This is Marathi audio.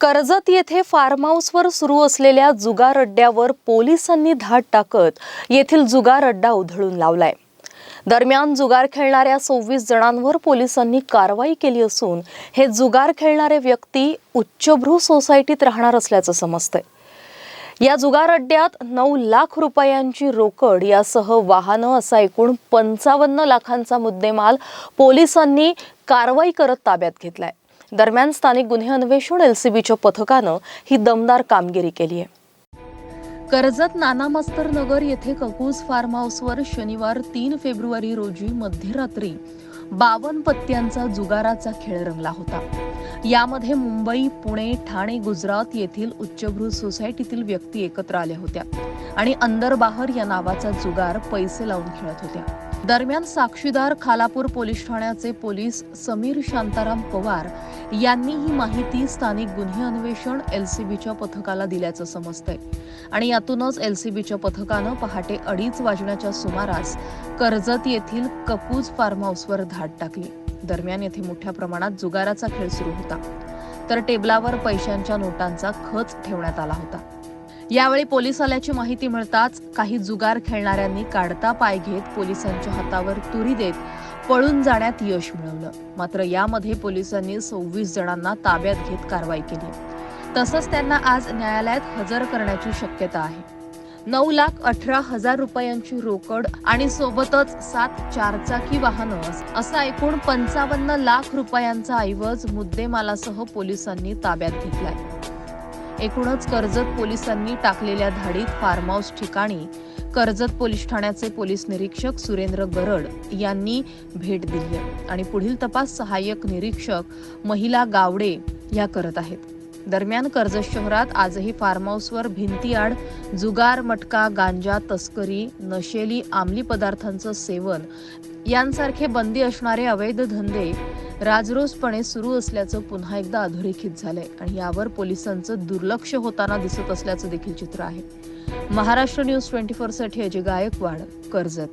कर्जत येथे फार्म हाऊसवर सुरू असलेल्या जुगार अड्ड्यावर पोलिसांनी धाड टाकत येथील जुगार अड्डा उधळून लावलाय. दरम्यान जुगार खेळणाऱ्या सव्वीस जणांवर पोलिसांनी कारवाई केली असून हे जुगार खेळणारे व्यक्ती उच्चभ्रू सोसायटीत राहणार असल्याचं समजतंय. या जुगार अड्ड्यात नऊ लाख रुपयांची रोकड यासह वाहनं असा एकूण पंचावन्न लाखांचा मुद्देमाल पोलिसांनी कारवाई करत ताब्यात घेतलाय. दरम्यान स्थानिक गुन्हे अन्वेषण एलसीबीच्या पथकानं ही दमदार कामगिरी केली आहे. कर्जत नाना मास्तर नगर येथे ककूज फार्म हाऊसवर शनिवार तीन फेब्रुवारी रोजी मध्यरात्री बावन पत्त्यांचा जुगाराचा खेळ रंगला होता. यामध्ये मुंबई पुणे ठाणे गुजरात येथील उच्चभ्रू सोसायटीतील व्यक्ती एकत्र आल्या होत्या आणि अंदर बाहर या नावाचा जुगार पैसे लावून खेळत होत्या. दरम्यान साक्षीदार खालापूर पोलीस ठाण्याचे पोलीस समीर शांताराम पवार यांनी ही माहिती स्थानिक गुन्हे अन्वेषण एलसीबीच्या पथकाला दिल्याचं समजतंय. आणि यातूनच एलसीबीच्या पथकानं पहाटे अडीच वाजण्याच्या सुमारास कर्जत येथील कपूज फार्म हाऊसवर धाड टाकली. दरम्यान येथे मोठ्या प्रमाणात जुगाराचा खेळ सुरू होता. तर टेबलावर पैशांच्या नोटांचा खच ठेवण्यात आला होता. यावेळी पोलीस आल्याची माहिती मिळताच काही जुगार खेळणाऱ्यांनी काढता पाय घेत पोलिसांच्या हातावर तुरी देत पळून जाण्यात यश मिळवलं. मात्र यामध्ये पोलिसांनी सव्वीस जणांना ताब्यात घेत कारवाई केली. तसंच त्यांना आज न्यायालयात हजर करण्याची शक्यता आहे. नऊ लाख अठरा हजार रुपयांची रोकड आणि सोबतच सात चारचाकी वाहनं असा एकूण पंचावन्न लाख रुपयांचा ऐवज मुद्देमालासह पोलिसांनी ताब्यात घेतलाय. एकूणच कर्जत पोलिसांनी टाकलेल्या धाडीत फार्म हाऊस ठिकाणी कर्जत पोलीस ठाण्याचे पोलीस निरीक्षक सुरेंद्र गरड यांनी भेट दिली आहे. आणि पुढील तपास सहाय्यक निरीक्षक महिला गावडे या करत आहेत. दरम्यान कर्जत शहरात आजही फार्म हाऊसवर भिंतीआड जुगार मटका गांजा तस्करी नशेली अंमली पदार्थांचं सेवन यांसारखे बंदी असणारे अवैध धंदे राजरोसपणे सुरू असल्याचं पुन्हा एकदा अधोरेखित झालंय आणि यावर पोलिसांचं दुर्लक्ष होताना दिसत असल्याचं देखील चित्र आहे. महाराष्ट्र न्यूज ट्वेंटी फोरसाठी अजय गायकवाड कर्जत.